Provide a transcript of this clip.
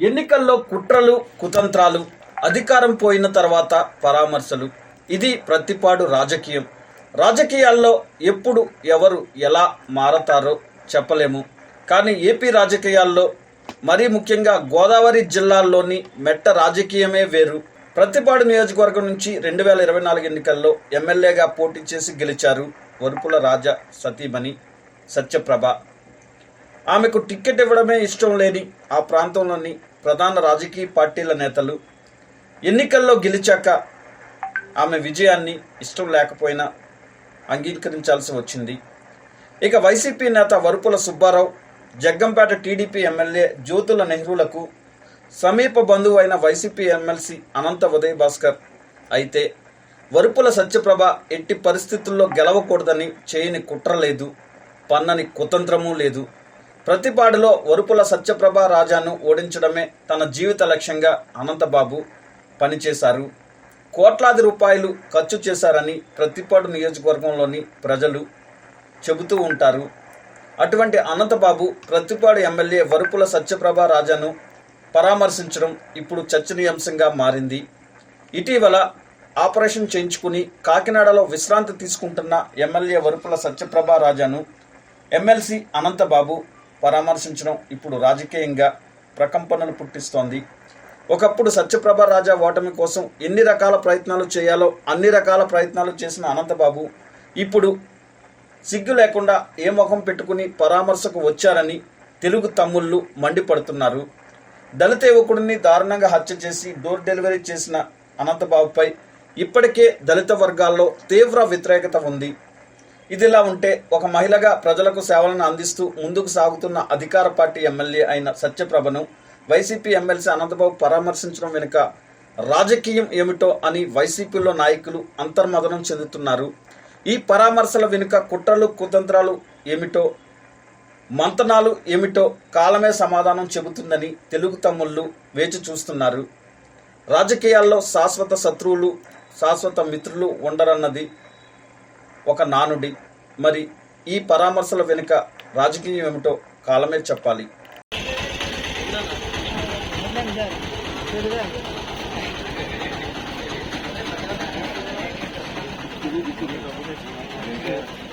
ఎన్నికల్లో కుట్రలు కుతంత్రాలు అధికారం పోయిన తర్వాత పరామర్శలు. ఇది ప్రతిపాడు రాజకీయం. రాజకీయాల్లో ఎప్పుడు ఎవరు ఎలా మారతారో చెప్పలేము. కానీ ఏపీ రాజకీయాల్లో మరీ ముఖ్యంగా గోదావరి జిల్లాల్లోని మెట్ట రాజకీయమే వేరు. ప్రతిపాడు నియోజకవర్గం నుంచి రెండు వేల ఇరవై నాలుగు ఎన్నికల్లో ఎమ్మెల్యేగా పోటీ చేసి గెలిచారు వరుపుల రాజా సతీమణి సత్యప్రభ. ఆమెకు టిక్కెట్ ఇవ్వడమే ఇష్టం లేని ఆ ప్రాంతంలోని ప్రధాన రాజకీయ పార్టీల నేతలు ఎన్నికల్లో గెలిచాక ఆమె విజయాన్ని ఇష్టం లేకపోయినా అంగీకరించాల్సి వచ్చింది. ఇక వైసీపీ నేత వరుపుల సుబ్బారావు జగ్గంపేట టీడీపీ ఎమ్మెల్యే జ్యోతుల నెహ్రూలకు సమీప బంధువు అయిన వైసీపీ ఎమ్మెల్సీ అనంత ఉదయ్ భాస్కర్ అయితే వరుపుల సత్యప్రభ ఎట్టి పరిస్థితుల్లో గెలవకూడదని చేయని కుట్ర లేదు పన్నని కుతంత్రమూ లేదు. ప్రతిపాడులో వరుపుల సత్యప్రభ రాజాను ఓడించడమే తన జీవిత లక్ష్యంగా అనంతబాబు పనిచేశారు. కోట్లాది రూపాయలు ఖర్చు చేశారని ప్రతిపాడు నియోజకవర్గంలోని ప్రజలు చెబుతూ ఉంటారు. అటువంటి అనంతబాబు ప్రతిపాడు ఎమ్మెల్యే వరుపుల సత్యప్రభ రాజాను పరామర్శించడం ఇప్పుడు చర్చనీయాంశంగా మారింది. ఇటీవల ఆపరేషన్ చేయించుకుని కాకినాడలో విశ్రాంతి తీసుకుంటున్న ఎమ్మెల్యే వరుపుల సత్యప్రభ రాజాను ఎమ్మెల్సీ అనంతబాబు పరామర్శించడం ఇప్పుడు రాజకీయంగా ప్రకంపనలు పుట్టిస్తోంది. ఒకప్పుడు సత్యప్రభ రాజా ఓటమి కోసం ఎన్ని రకాల ప్రయత్నాలు చేయాలో అన్ని రకాల ప్రయత్నాలు చేసిన అనంతబాబు ఇప్పుడు సిగ్గు లేకుండా ఏ ముఖం పెట్టుకుని పరామర్శకు వచ్చారని తెలుగు తమ్ముళ్ళు మండిపడుతున్నారు. దళిత యువకుడిని దారుణంగా హత్య చేసి డోర్ డెలివరీ చేసిన అనంతబాబుపై ఇప్పటికే దళిత వర్గాల్లో తీవ్ర వ్యతిరేకత ఉంది. ఇదిలా ఉంటే ఒక మహిళగా ప్రజలకు సేవలను అందిస్తూ ముందుకు సాగుతున్న అధికార పార్టీ ఎమ్మెల్యే అయిన సత్యప్రభను వైసీపీ ఎమ్మెల్సీ అనంతబాబు పరామర్శించడం వెనుక రాజకీయం ఏమిటో అని వైసీపీలో నాయకులు అంతర్మదనం చెందుతున్నారు. ఈ పరామర్శల వెనుక కుట్రలు కుతంత్రాలు ఏమిటో మంతనాలు ఏమిటో కాలమే సమాధానం చెబుతుందని తెలుగు తమ్ముళ్ళు వేచి చూస్తున్నారు. రాజకీయాల్లో శాశ్వత శత్రువులు శాశ్వత మిత్రులు ఉండరన్నది ఒక నానుడి మరి ఈ పరామర్శల వెనుక రాజకీయం ఏమిటో కాలమే చెప్పాలి Thank you.